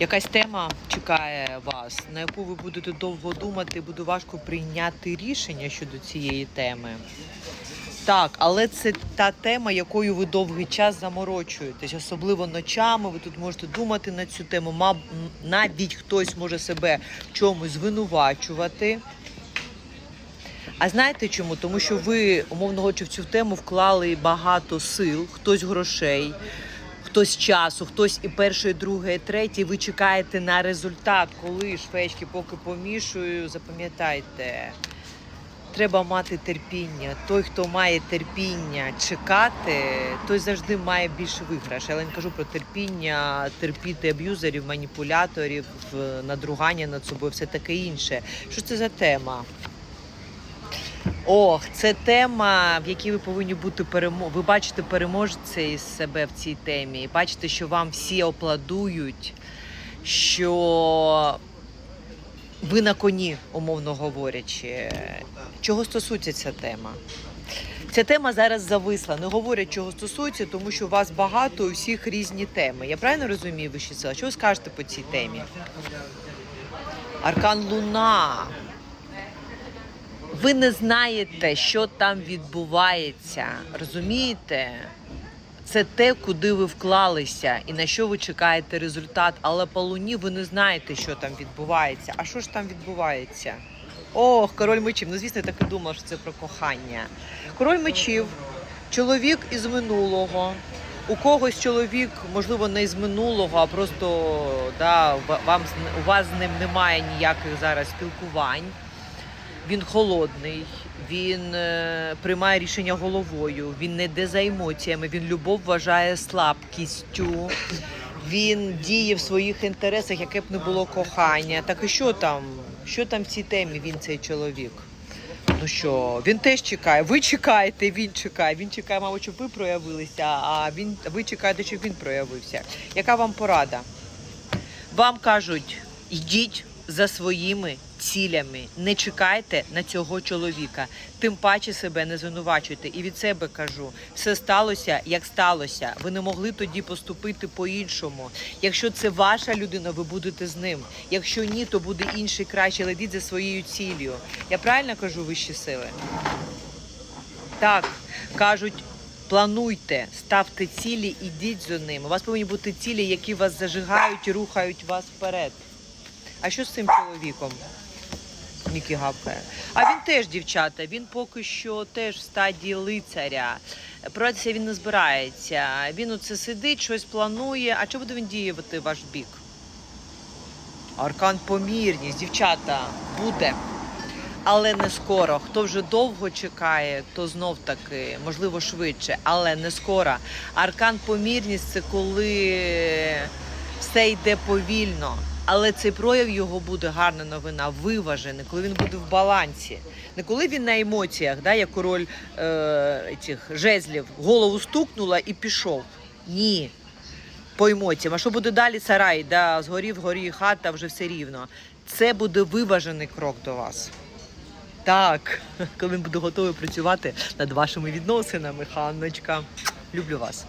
Якась тема чекає вас, на яку ви будете довго думати, буде важко прийняти рішення щодо цієї теми. Так, але це та тема, якою ви довгий час заморочуєтесь, особливо ночами. Ви тут можете думати на цю тему. Навіть хтось може себе в чомусь звинувачувати. А знаєте чому? Тому що ви, умовно в цю тему вклали багато сил, хтось грошей, хтось часу, хтось і перше, і друге, третє. Ви чекаєте на результат, коли швечки поки помішую. Запам'ятайте, треба мати терпіння. Той, хто має терпіння чекати, той завжди має більше виграш. Я не кажу про терпіння, терпіти аб'юзерів, маніпуляторів, надругання над собою, все таке інше. Що це за тема? Ох, це тема, в якій ви повинні бути перемо... Ви бачите переможця із себе в цій темі. Бачите, що вам всі опладують, що ви на коні, умовно говорячи. Чого стосується ця тема? Ця тема зараз зависла. Не говорять, чого стосується, тому що у вас багато у всіх різні теми. Я правильно розумію, вищі сила? Що ви скажете по цій темі? Аркан Луна. Ви не знаєте, що там відбувається. Розумієте? Це те, куди ви вклалися і на що ви чекаєте результат. Але по луні ви не знаєте, що там відбувається. А що ж там відбувається? Ох, король мечів. Ну, звісно, я так і думала, що це про кохання. Король мечів, чоловік із минулого. У когось чоловік, можливо, не з минулого, а просто да, вам у вас з ним немає ніяких зараз спілкувань. Він холодний, він е, приймає рішення головою, він не йде за емоціями, він любов вважає слабкістю, він діє в своїх інтересах, яке б не було кохання. Так і що там? Що там в цій темі він цей чоловік? Ну що, він теж чекає. Ви чекаєте, він чекає. Він чекає, мабуть, щоб ви проявилися, а він ви чекаєте, щоб він проявився. Яка вам порада? Вам кажуть, йдіть за своїми цілями, не чекайте на цього чоловіка, тим паче себе не звинувачуйте. І від себе кажу, все сталося, як сталося. Ви не могли тоді поступити по-іншому. Якщо це ваша людина, ви будете з ним. Якщо ні, то буде інший краще. Ледіть за своєю ціллю. Я правильно кажу вищі сили? Так, кажуть, плануйте, ставте цілі, ідіть за ними. У вас повинні бути цілі, які вас зажигають і рухають вас вперед. А що з цим чоловіком? Мікі гавкає. А він теж, дівчата, він поки що теж в стадії лицаря. Проратися він не збирається. Він оце сидить, щось планує. А чи буде він діяти ваш бік? Аркан помірність, дівчата, буде. Але не скоро. Хто вже довго чекає, то знов таки, можливо, швидше, але не скоро. Аркан помірність це коли все йде повільно. Але цей прояв його буде гарна новина, виважений, коли він буде в балансі. Не коли він на емоціях, да, як король е, цих жезлів, голову стукнула і пішов. Ні. По емоціям. А що буде далі сарай? Да, згорів, горі хата, вже все рівно. Це буде виважений крок до вас. Так, коли він буде готовий працювати над вашими відносинами, Ханночка. Люблю вас.